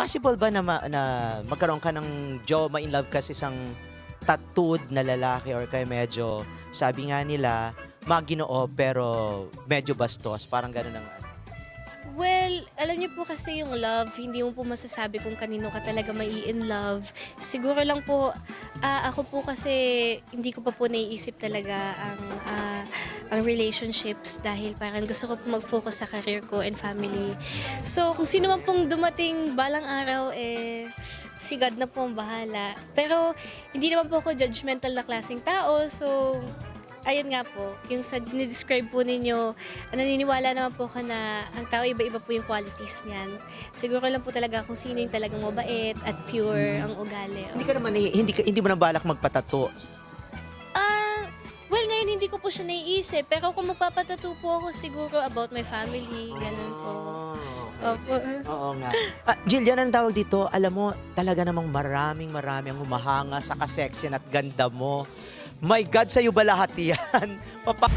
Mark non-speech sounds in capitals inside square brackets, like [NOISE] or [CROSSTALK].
possible ba na, ma- na magkaroon ka ng jowa, ma-in love ka sa isang tattooed na lalaki or kaya medyo, sabi nga nila, maginoo pero medyo bastos. Parang gano'n ang Well, alam niyo po kasi yung love, hindi mo po masasabi kung kanino ka talaga mai in love. Siguro lang po, ah, ako po kasi hindi ko pa po naiisip talaga ang, ah, ang relationships dahil parang gusto ko po mag-focus sa career ko and family. So, kung sino man pong dumating balang araw, eh, si God na po ang bahala. Pero, hindi naman po ako judgmental na klaseng tao. So, ayun nga po, yung sa describe po ninyo, naniniwala naman po ako na ang tao iba-iba po yung qualities niyan. Siguro lang po talaga kung sino yung talagang mabait at pure ang ugali. Hindi ka naman, eh, hindi, ka, hindi mo na balak magpatato. Ah, well, ngayon hindi ko po siya naiisip. Pero kung magpapatato po ako siguro about my family, ganun po. Opo. Oo nga. Ah, Jill, yan ang tawag dito. Alam mo, talaga namang maraming maraming ang humahanga sa kaseksyan at ganda mo. My God, sa'yo ba lahat yan? [LAUGHS] Papa-